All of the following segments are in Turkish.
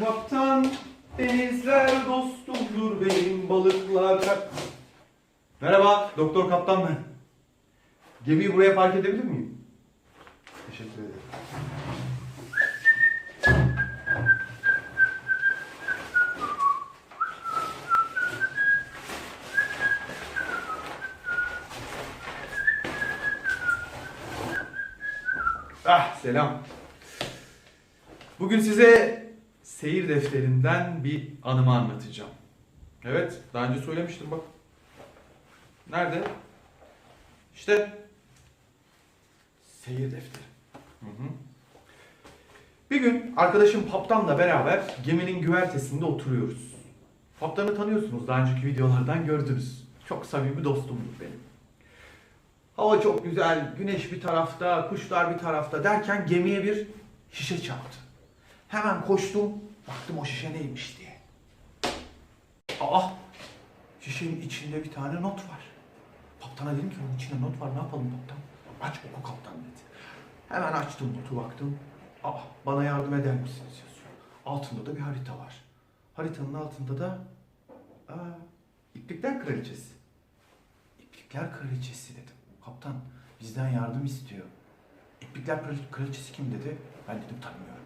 kaptan Denizler dostumdur benim balıklar Merhaba doktor kaptan ben. Gemiyi buraya park edebilir miyim? Teşekkür ederim. Ah selam. Bugün size seyir defterinden bir anımı anlatacağım. Evet, daha önce söylemiştim bak. Nerede? İşte seyir defteri. Hı hı. Bir gün arkadaşım Paptan'la beraber geminin güvertesinde oturuyoruz. Paptan'ı tanıyorsunuz, daha önceki videolardan gördünüz. Çok samimi dostumdur benim. Hava çok güzel, güneş bir tarafta, kuşlar bir tarafta derken gemiye bir şişe çarptı. Hemen koştum, baktım o şişe neymiş diye. Aa, şişenin içinde bir tane not var. Kaptana dedim ki onun içinde not var, ne yapalım kaptan? Aç oku kaptan dedi. Hemen açtım notu baktım. Aa, bana yardım eder misiniz yazıyor. Altında da bir harita var. Haritanın altında da aa, İplikler Kraliçesi. İplikler Kraliçesi dedim. Kaptan bizden yardım istiyor. İplikler Krali- Kraliçesi kim dedi. Ben dedim tanımıyorum.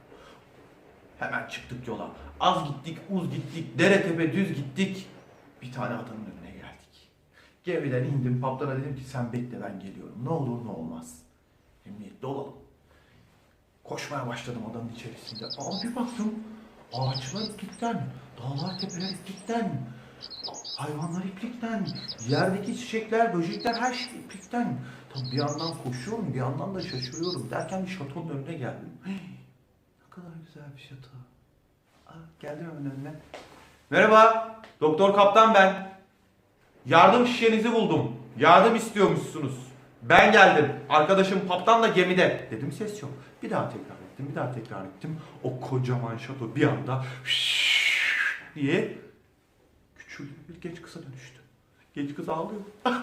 Hemen çıktık yola. Az gittik, uz gittik, dere tepe düz gittik. Bir tane adanın önüne geldik. Gemiden indim, kaptana dedim ki sen bekle ben geliyorum. Ne olur ne olmaz. Emniyetli olalım. Koşmaya başladım adanın içerisinde. Aa bir baktım ağaçlar iplikten, dağlar tepeler iplikten, hayvanlar iplikten, yerdeki çiçekler, böcekler her şey iplikten. Tabii bir yandan koşuyorum, bir yandan da şaşırıyorum. Derken bir şatonun önüne geldim. Kadar güzel bir şato. Aa, geldim hemen önüne. Merhaba, Doktor Kaptan ben. Yardım şişenizi buldum. Yardım istiyormuşsunuz. Ben geldim. Arkadaşım Kaptan'la gemide. Dedim ses yok. Bir daha tekrar ettim, bir daha tekrar ettim. O kocaman şato bir anda diye küçüldü. Bir genç kıza dönüştü. Genç kız ağlıyor.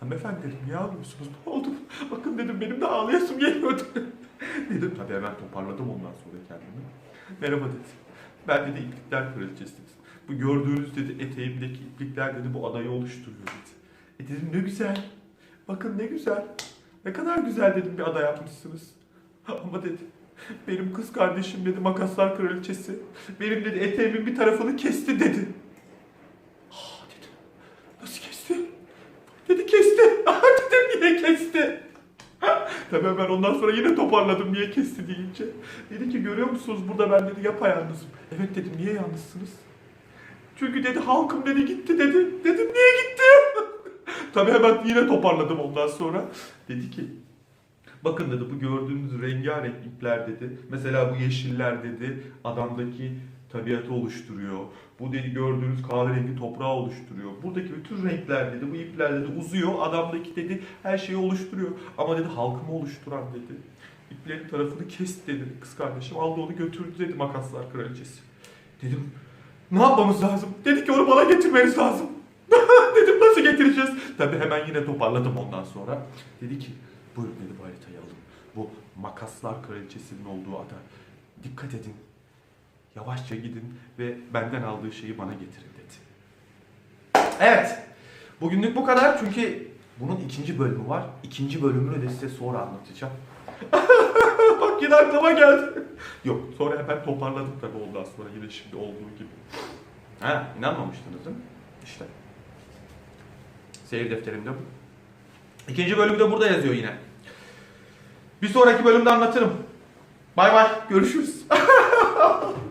Hanımefendi niye ağlıyorsunuz? Ne oldu? Dedim benim de ağlayasım geliyordu. dedim tabii hemen toparladım ondan sonra kendimi. Merhaba dedi. Ben dedi iplikler kraliçesiniz. Bu gördüğünüz dedi eteğimdeki iplikler dedi bu adayı oluşturuyor dedi. E dedim ne güzel. Bakın ne güzel. Ne kadar güzel dedim bir ada yapmışsınız. Ama dedi benim kız kardeşim dedi makaslar kraliçesi. Benim dedi eteğimin bir tarafını kesti dedi. Aa dedi. Nasıl kesti? Dedi kesti. Aa dedim niye kesti? Tabii ben ondan sonra yine toparladım niye kesti deyince. Dedi ki görüyor musunuz burada ben dedi yapayalnızım. Evet dedim niye yalnızsınız? Çünkü dedi halkım dedi gitti dedi. Dedim niye gitti? Tabii hemen yine toparladım ondan sonra. Dedi ki bakın dedi bu gördüğünüz rengarenk ipler dedi. Mesela bu yeşiller dedi adamdaki tabiatı oluşturuyor. Bu dedi gördüğünüz kahverengi toprağı oluşturuyor. Buradaki bütün renkler dedi bu ipler dedi uzuyor. Adamdaki dedi her şeyi oluşturuyor. Ama dedi halkımı oluşturan dedi. İplerin tarafını kes dedi kız kardeşim. Aldı onu götürdü dedi makaslar kraliçesi. Dedim ne yapmamız lazım? Dedi ki onu bana getirmeniz lazım. Dedim nasıl getireceğiz? Tabii hemen yine toparladım ondan sonra. Dedi ki buyurun dedi bu haritayı alın. Bu makaslar kraliçesinin olduğu ada. Dikkat edin. Yavaşça gidin ve benden aldığı şeyi bana getirin dedi. Evet. Bugünlük bu kadar çünkü bunun ikinci bölümü var. İkinci bölümünü de size sonra anlatacağım. Bak yine aklıma geldi. Yok sonra hemen toparladım tabii ondan sonra yine şimdi olduğu gibi. Ha inanmamıştınız değil mi? İşte. Seyir defterimde bu. İkinci bölümde burada yazıyor yine. Bir sonraki bölümde anlatırım. Bay bay görüşürüz.